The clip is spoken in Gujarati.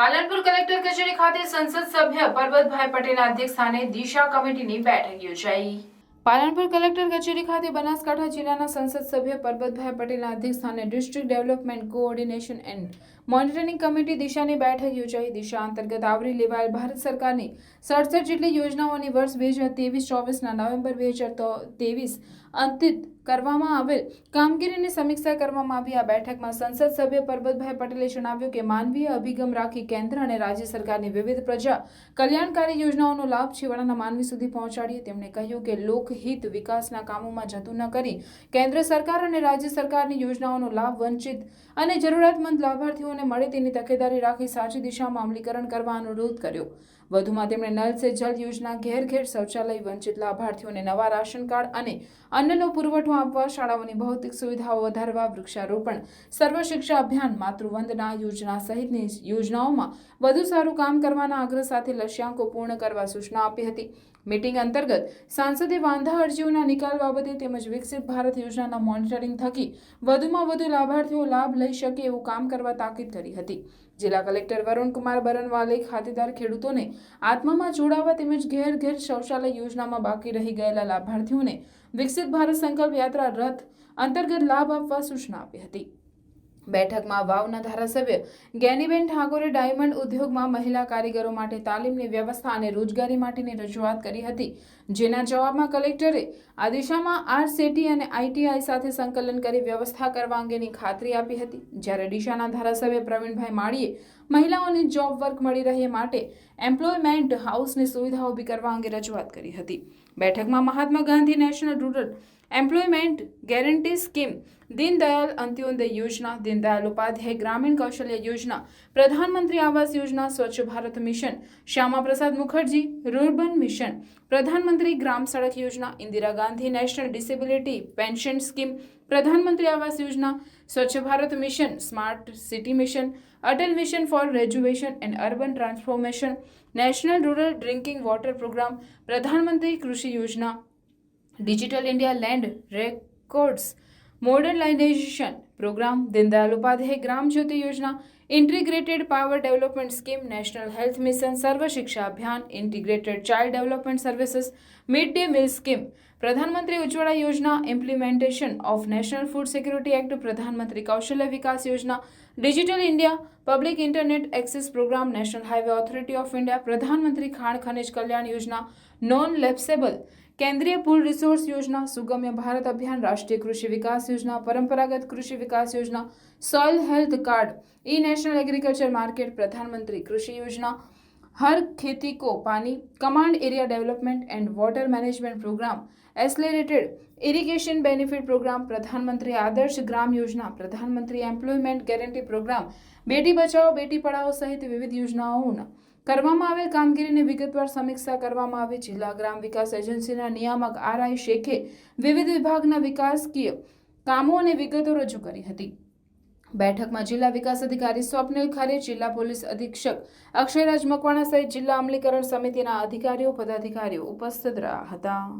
પાલનપુર કલેક્ટર કચેરી ખાતે સંસદ સભ્ય પરબતભાઈ પટેલના અધ્યક્ષસ્થાને દિશા કમિટીની બેઠક યોજાઈ. પાલનપુર કલેક્ટર કચેરી ખાતે બનાસકાંઠા જિલ્લાના સંસદ સભ્ય પરબતભાઈ પટેલના અધ્યક્ષસ્થાને district development coordination and monitoring committee દિશાની બેઠક યોજાઈ. દિશા અંતર્ગત આવરી લેવાયેલ ભારત સરકારની સડસઠ જેટલી યોજનાઓની વર્ષ બે હજાર ત્રેવીસ ચોવીસના નવેમ્બર બે હજાર ત્રેવીસ અંતિત કરવામાં આવેલ કામગીરીની સમીક્ષા કરવામાં આવી. આ બેઠકમાં સંસદ સભ્ય પરબતભાઈ પટેલે જણાવ્યું કે માનવીય અભિગમ રાખી કેન્દ્ર અને રાજ્ય સરકારની વિવિધ પ્રજા કલ્યાણકારી યોજનાઓનો લાભ છેવાડાના માનવી સુધી પહોંચાડીએ. તેમણે કહ્યું કે લોકહિત વિકાસના કામોમાં જતું ન કરી કેન્દ્ર સરકાર અને રાજ્ય સરકારની યોજનાઓનો લાભ વંચિત અને જરૂરિયાતમંદ લાભાર્થીઓને મળે તેની તકેદારી રાખી સાચી દિશામાં અમલીકરણ કરવા અનુરોધ કર્યો. વધુમાં તેમણે નલ સે જલ યોજના ઘેર ઘેર શૌચાલય, વંચિત લાભાર્થીઓને નવા રાશન કાર્ડ અને અન્નનો પુરવઠો આપવા, શાળાઓની ભૌતિક સુવિધાઓ વધારવા, વૃક્ષારોપણ સર્વ શિક્ષા અભિયાન, માતૃવંદના યોજના સહિતની યોજનાઓમાં વધુ સારું કામ કરવાના આગ્રહ સાથે લક્ષ્યાંકો પૂર્ણ કરવા સૂચના આપી હતી. મીટિંગ અંતર્ગત સાંસદે વાંધા અરજીઓના નિકાલ બાબતે તેમજ વિકસિત ભારત યોજનાના મોનિટરિંગ થકી વધુમાં વધુ લાભાર્થીઓ લાભ લઈ શકે એવું કામ કરવા તાકીદ કરી હતી. જિલ્લા કલેક્ટર વરુણકુમાર બરનવાલે ખાતેદાર ખેડૂતોને આત્મામાં જોડાવા તેમજ ઘેર ઘેર શૌચાલય યોજનામાં બાકી રહી ગયેલા લાભાર્થીઓને વિકસિત ભારત સંકલ્પ યાત્રા રથ અંતર્ગત લાભ આપવા સૂચના આપી હતી. બેઠકમાં વાવના ધારાસભ્ય ગેનીબેન ઠાકોરે ડાયમંડ ઉદ્યોગમાં મહિલા કારીગરો માટે તાલીમની વ્યવસ્થા અને રોજગારી માટેની રજૂઆત કરી હતી, જેના જવાબમાં કલેક્ટરે આ દિશામાં આરસેટી અને આઈટીઆઈ સાથે સંકલન કરી વ્યવસ્થા કરવા અંગેની ખાતરી આપી હતી. જ્યારે ડીશાના ધારાસભ્ય પ્રવીણભાઈ માળીએ મહિલાઓને જોબ વર્ક મળી રહે માટે એમ્પ્લોયમેન્ટ હાઉસની સુવિધા ઊભી કરવા અંગે રજૂઆત કરી હતી. બેઠકમાં Mahatma Gandhi national rural employment guarantee scheme Deendayal Antyodaya Yojana Deendayal Upadhyay ગ્રામીણ કૌશલ્ય યોજના પ્રધાનમંત્રી આવાસ યોજના સ્વચ્છ Bharat mission Shyama Prasad Mukherjee rurban mission Pradhan Mantri Gram Sadak Yojana Indira Gandhi national disability pension scheme Pradhan Mantri Awas Yojana Swachh Bharat mission smart city mission Atal mission for rejuvenation and urban transformation national rural drinking water programme Pradhan Mantri Krishi Yojana digital India land records modernisation programme Deendayal Upadhyay Gram Jyoti Yojana integrated power development scheme national health mission Sarva Shiksha Abhiyan integrated child development services mid day meal scheme Pradhan Mantri Ujjwala Yojana implementation of national food security act Pradhan Mantri Kaushal Vikas Yojana digital India public internet access programme national highway authority of India Pradhan Mantri ખાણ ખનિજ કલ્યાણ યોજના નોન લેપ્સેબલ કેન્દ્રીય પુલ રિસોર્સ યોજના સુગમ્ય ભારત અભિયાન રાષ્ટ્રીય કૃષિ વિકાસ યોજના Paramparagat Krishi Vikas Yojana soil health card e national agriculture market Pradhan Mantri Krishi Yojana Har Kheti Ko Pani command area development and water management programme accelerated irrigation benefit programme Pradhan Mantri Adarsh Gram યોજના પ્રધાનમંત્રી employment guarantee programme Beti Bachao, Beti Padhao સહિત વિવિધ યોજનાઓના કરવામાં આવેલ કામગીરીની વિગતવાર સમીક્ષા કરવામાં આવી. જિલ્લા ગ્રામ વિકાસ એજન્સીના નિયામક આર આઈ શેખે વિવિધ વિભાગના વિકાસકીય કામો અને વિગતો રજૂ કરી હતી. બેઠકમાં જિલ્લા વિકાસ અધિકારી સ્વપ્નિલ ખરે, જિલ્લા પોલીસ અધિક્ષક અક્ષયરાજ મકવાણા સહિત જિલ્લા અમલીકરણ સમિતિના અધિકારીઓ, પદાધિકારીઓ ઉપસ્થિત રહ્યા હતા.